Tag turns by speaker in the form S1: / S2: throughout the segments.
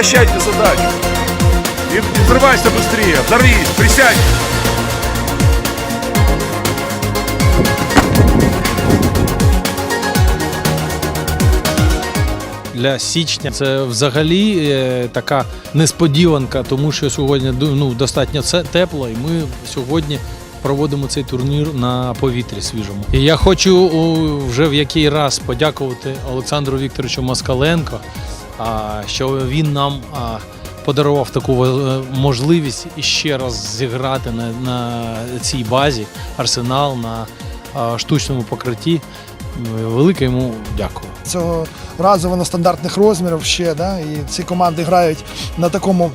S1: защищайте задачу. И не взрывайся быстрее, взорвись, присядь.
S2: для січня. Це взагалі е, така несподіванка, тому що сьогодні ну, достатньо тепло, і ми сьогодні проводимо цей турнір на повітрі свіжому. І я хочу о, вже в який раз подякувати Олександру Вікторовичу Москаленко, що він нам подарував таку е, можливість іще раз зіграти на, на цій базі Арсенал на штучному покритті. Велике йому дякую.
S3: Цього разу воно стандартних розмірів ще, да, і ці команди грають на такому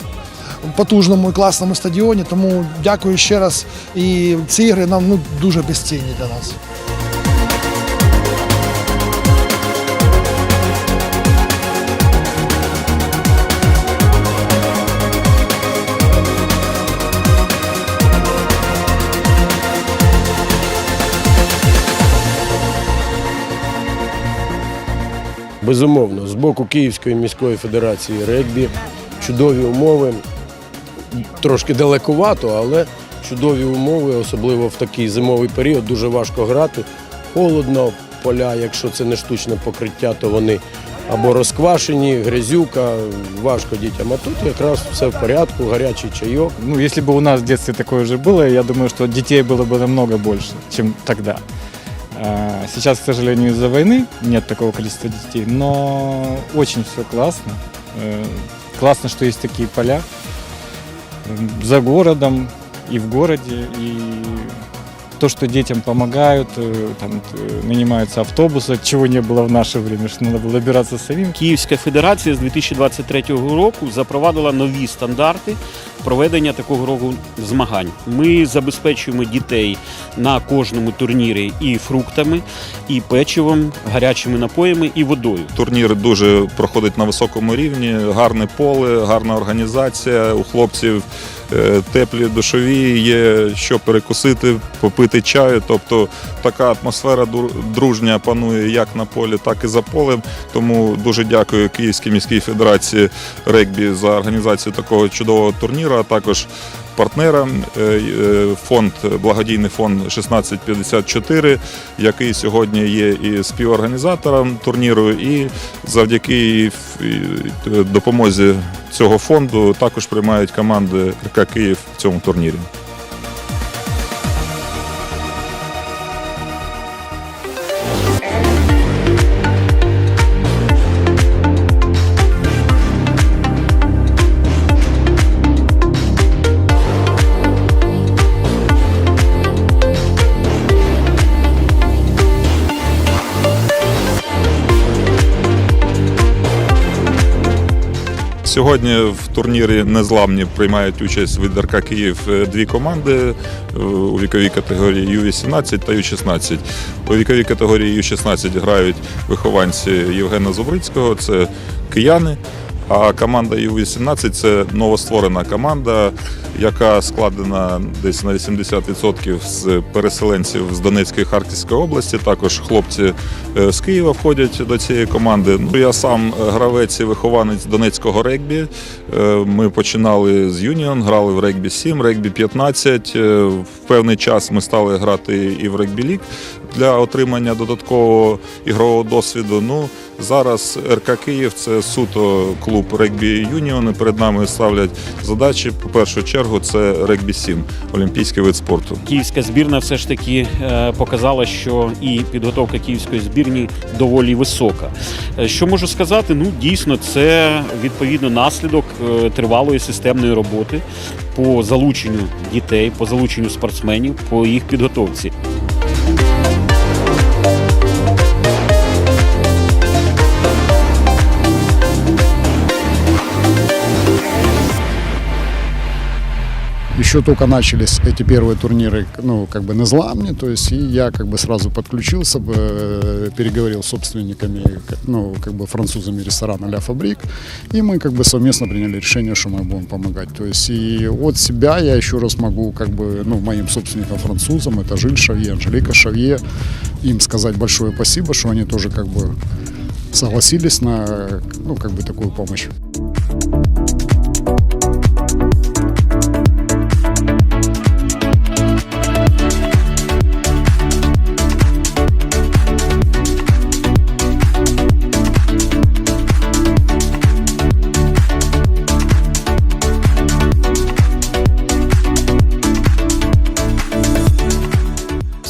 S3: потужному і класному стадіоні. Тому дякую ще раз. І ці ігри нам ну, дуже безцінні для нас.
S4: Безумовно, з боку Київської міської федерації регбі чудові умови, трошки далекувато, але чудові умови, особливо в такий зимовий період, дуже важко грати. Холодно, поля, якщо це не штучне покриття, то вони або розквашені, грязюка, важко дітям. А тут якраз все в порядку, гарячий чайок.
S5: Ну, если бы у нас в детстве такое же было, я думаю, что детей было бы намного больше, чем тогда. А, Сейчас, к сожалению, из-за войны нет такого количества детей, но очень все классно. Э, Классно, что есть такие поля м, за городом и в городе, и то, что детям помогают, э, там э, нанимаются автобусы, чего не было в наше время, что надо было добираться самим.
S6: Київська федерація з 2023 року запровадила нові стандарти проведення такого року змагань. Ми забезпечуємо дітей на кожному турнірі і фруктами, і печивом, гарячими напоями, і водою.
S7: Турнір дуже проходить на високому рівні, гарне поле, гарна організація. У хлопців теплі душові, є що перекусити, попити чаю. Тобто така атмосфера дружня панує як на полі, так і за полем. Тому дуже дякую Київській міській федерації регбі за організацію такого чудового турніру, а також партнерам е, е, фонд, благодійний фонд 1654, який сьогодні є і співорганізатором турніру, і завдяки е, допомозі цього фонду також приймають команди РК Київ в цьому турнірі. Сьогодні в турнірі Незламні приймають участь від Київ е, дві команди е, у віковій категорії Ю-18 та Ю-16. У віковій категорії Ю-16 грають вихованці Євгена Зубрицького, це кияни. А команда Ю-18 це новостворена команда, яка складена десь на 80% з переселенців з Донецької Харківської області. Також хлопці е, з Києва входять до цієї команди. Ну, я сам е, гравець і вихованець донецького регбі. Е, Ми починали з Юніон, грали в регбі 7, регбі 15. Е, В певний час ми стали грати і в регбі ліг для отримання додаткового ігрового досвіду. Ну зараз РК Київ це суто клуб регбі Юніон. І Перед нами ставлять задачі. По першу чергу це регбі 7, олімпійський вид спорту.
S6: Київська збірна все ж таки е, показала, що і підготовка київської збірні доволі висока. Е, Що можу сказати? Ну дійсно, це відповідно наслідок е, тривалої системної роботи по залученню дітей, по залученню спортсменів, по їх підготовці.
S8: Еще только начались эти первые турниры, ну, как бы на зламне, то есть и я как бы сразу подключился, бы, э, переговорил с собственниками, ну, как бы французами ресторана «Ля Фабрик», и мы как бы совместно приняли решение, что мы будем помогать. То есть и от себя я еще раз могу как бы, ну, моим собственникам французам, это Жиль Шавье, Анжелика Шавье, им сказать большое спасибо, что они тоже как бы согласились на, ну, как бы такую помощь.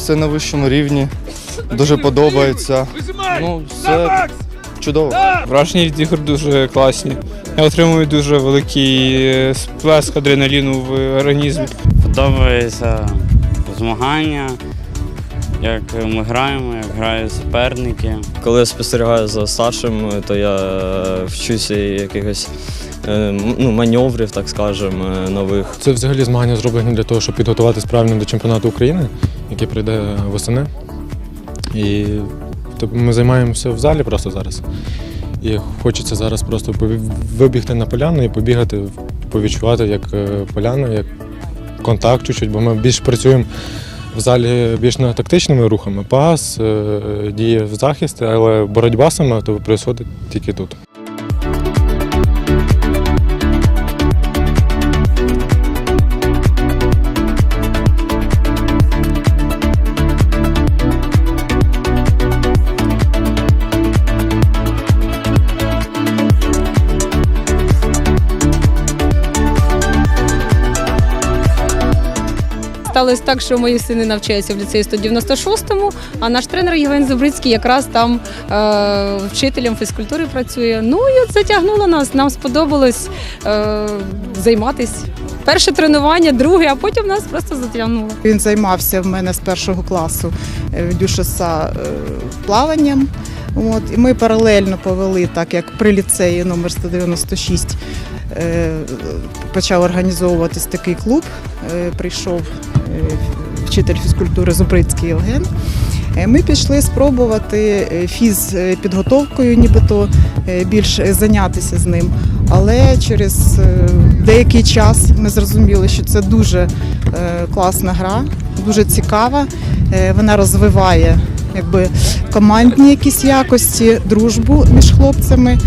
S9: Все на вищому рівні. Дуже подобається. Ну, все чудово.
S5: Враження від ігор дуже класні. Я отримую дуже великий е, сплеск адреналіну в організмі.
S10: Подобається змагання, як ми граємо, як грають суперники.
S11: Коли я спостерігаю за старшим, то я е, вчуся якихось е, ну, маневрів, так скажемо, нових.
S5: Це взагалі змагання зроблені для того, щоб підготуватись правильно до чемпіонату України, який прийде восени. І тобто ми займаємося в залі просто зараз. І хочеться зараз просто вибігти на поляну і побігати, повідчувати як е, поляну, як контакт чуть-чуть, бо ми більш працюємо в залі більш над тактичними рухами. Пас, е, діє в захисті, але боротьба сама то відбувається тільки тут.
S12: Сталося так, що мої сини навчаються в ліцеї 196-му, а наш тренер Євген Зубрицький якраз там е, вчителем фізкультури працює. Ну і затягнуло нас. Нам сподобалось е, займатися. Перше тренування, друге, а потім нас просто затягнуло.
S13: Він займався в мене з першого класу е, в Дюшеса е, плаванням. От, і ми паралельно повели, так як при ліцеї номер 196 е, почав організовуватись такий клуб. Е, Прийшов е, вчитель фізкультури Зубрицький Євген. Е, Ми пішли спробувати е, фізпідготовкою, нібито е, більш зайнятися з ним. Але через е, деякий час ми зрозуміли, що це дуже е, класна гра, дуже цікава. Е, Вона розвиває якби, командні якісь якості, дружбу між хлопцями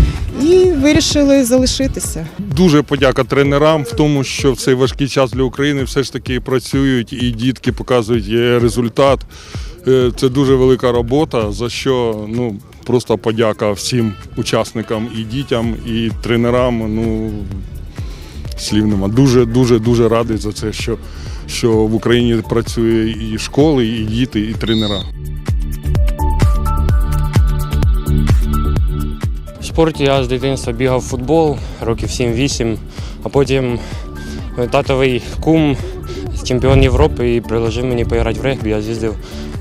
S13: і вирішили залишитися.
S3: Дуже подяка тренерам в тому, що в цей важкий час для України все ж таки працюють і дітки показують результат. Е, Це дуже велика робота, за що ну просто подяка всім учасникам і дітям, і тренерам. Ну слів нема. Дуже, дуже, дуже радий за це, що, що в Україні працює і школи, і діти, і тренера.
S11: Спорті я з дитинства бігав в футбол років 7-8, а потім татовий кум, чемпіон Європи, і приложив мені пограти в регбі. Я з'їздив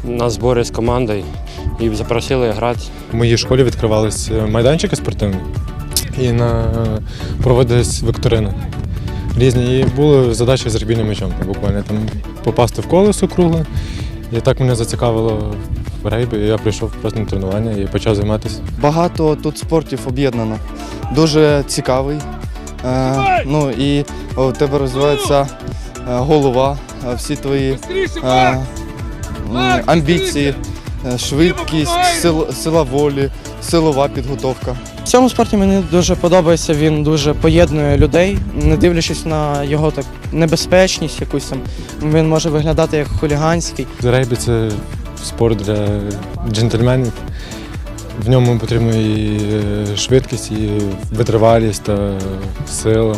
S11: на збори з командою і запросили грати.
S5: В моїй школі відкривались е, майданчики спортивні і на проводились вікторини. Різні і були задачі з регбійним м'ячом. Буквально там попасти в колесо кругле. І так мене зацікавило в рейбі. Я прийшов просто на тренування і почав займатися.
S9: Багато тут спортів об'єднано. Дуже цікавий. Е, ну і у тебе розвивається е, голова, е, всі твої е, амбіції, е, швидкість, сил, сила волі, силова підготовка.
S11: В цьому спорті мені дуже подобається, він дуже поєднує людей, не дивлячись на його так небезпечність якусь там. Він може виглядати як хуліганський.
S5: Рейбі це спорт для джентльменів. В ньому потрібна і е, швидкість, і витривалість та сила.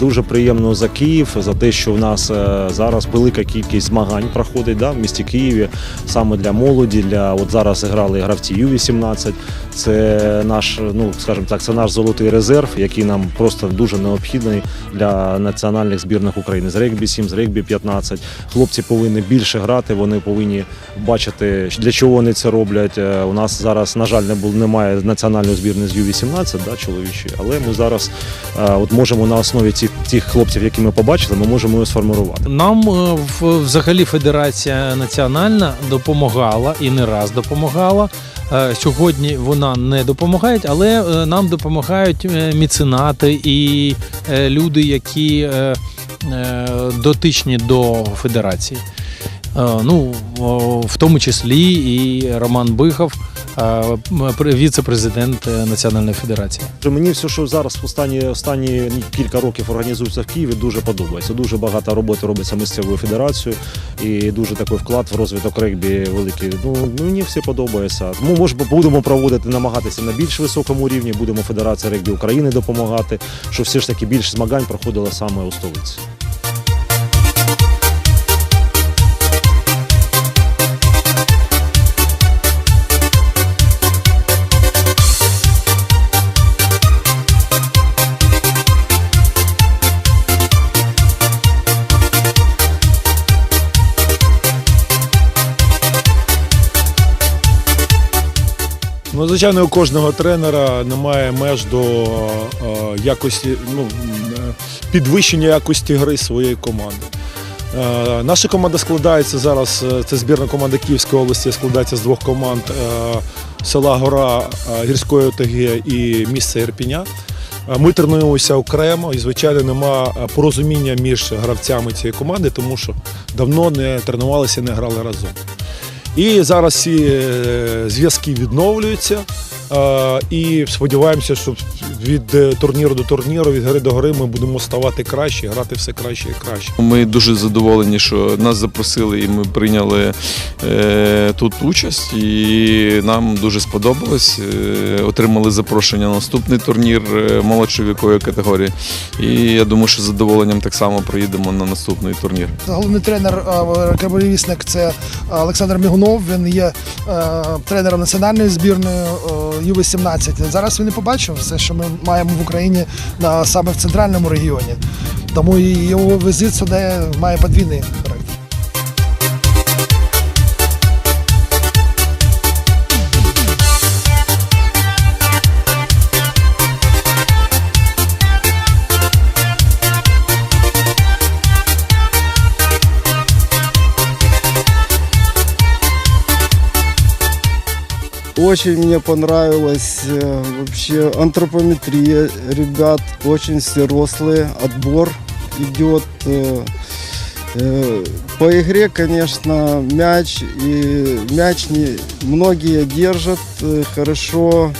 S10: Дуже приємно за Київ, за те, що в нас е, зараз велика кількість змагань проходить да, в місті Києві, саме для молоді. Для от зараз грали гравці Ю-18. Це наш, ну скажімо так, це наш золотий резерв, який нам просто дуже необхідний для національних збірних України з регбі 7, з регбі 15. Хлопці повинні більше грати. Вони повинні бачити, для чого вони це роблять. Е, У нас зараз, на жаль, не було немає національної збірної з Ю-18, да, чоловічої, але ми зараз е, от можемо на основі цих тих хлопців, які ми побачили, ми можемо його сформувати.
S2: Нам е, взагалі Федерація національна допомагала і не раз допомагала. Е, Сьогодні вона не допомагає, але е, нам допомагають міценати і люди, які дотичні до федерації. Ну, в тому числі і Роман Бихов. Віце-президент е, Національної федерації.
S10: Мені все, що зараз останні, останні кілька років організується в Києві, дуже подобається. Дуже багато роботи робиться місцевою федерацією і дуже такий вклад в розвиток регбі великий. Ну мені все подобається. Тому може будемо проводити, намагатися на більш високому рівні. Будемо Федерація регбі України допомагати, щоб все ж таки більше змагань проходило саме у столиці.
S14: Ну, звичайно, у кожного тренера немає меж до е, якості, ну, підвищення якості гри своєї команди. Е, наша команда складається зараз, е, це збірна команда Київської області, складається з двох команд села Гора гірської ОТГ і місця Ірпіня. Ми тренуємося окремо і, звичайно, нема порозуміння між гравцями цієї команди, тому що давно не тренувалися, не грали разом. І зараз ці е, зв'язки відновлюються. Е, І сподіваємося, що від е, турніру до турніру, від гри до гри ми будемо ставати краще, грати все краще і краще.
S15: Ми дуже задоволені, що нас запросили і ми прийняли е, тут участь. І нам дуже сподобалось. Отримали запрошення на наступний турнір е, молодшої вікової категорії. І я думаю, що з задоволенням так само приїдемо на наступний турнір.
S3: Головний тренер кабелівісник це Олександр Мігунов. Він є тренером національної збірної Ю-18. Зараз він не побачив все, що ми маємо в Україні на саме в центральному регіоні. Тому і його візит сюди має подвійний
S16: Очень мне понравилась э, вообще антропометрия ребят, очень все рослые, отбор идет. э, э, По игре, конечно, мяч и мяч не многие держат хорошо,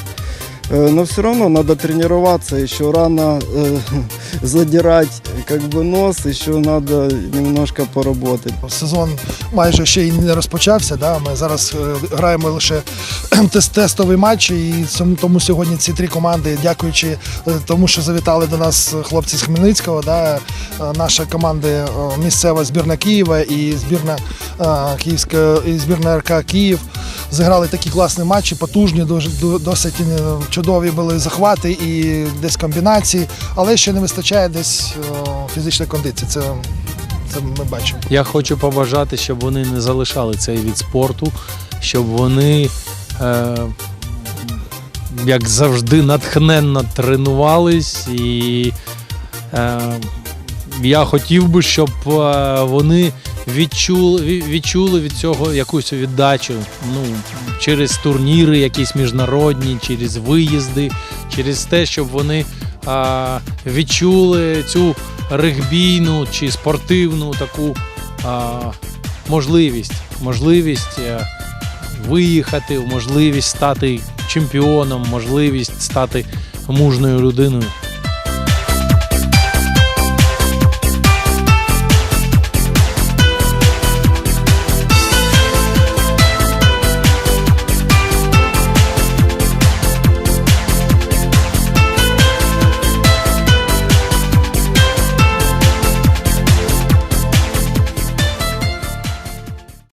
S16: но все равно надо тренироваться, еще рано э, задирать как бы нос, еще надо немножко поработать.
S3: Сезон майже ще й не розпочався. Да? Ми зараз е, граємо лише тест- тестові матчі, і тому сьогодні ці три команди, дякуючи е, тому, що завітали до нас хлопці з Хмельницького, да? е, наша команда місцева збірна Києва і збірна Київська і збірна РК Київ. Зіграли такі класні матчі, потужні, досить е, чудові були захвати і десь комбінації, але ще не вистачає десь е, фізичної кондиції. Це, це ми бачимо.
S2: Я хочу побажати, щоб вони не залишали цей від спорту, щоб вони, е, як завжди, натхненно тренувались. І е, я хотів би, щоб е, вони відчули, відчули від цього якусь віддачу. Ну, через турніри, якісь міжнародні, через виїзди, через те, щоб вони а, відчули цю регбійну чи спортивну таку а, можливість, можливість е, виїхати, можливість стати чемпіоном, можливість стати мужною людиною.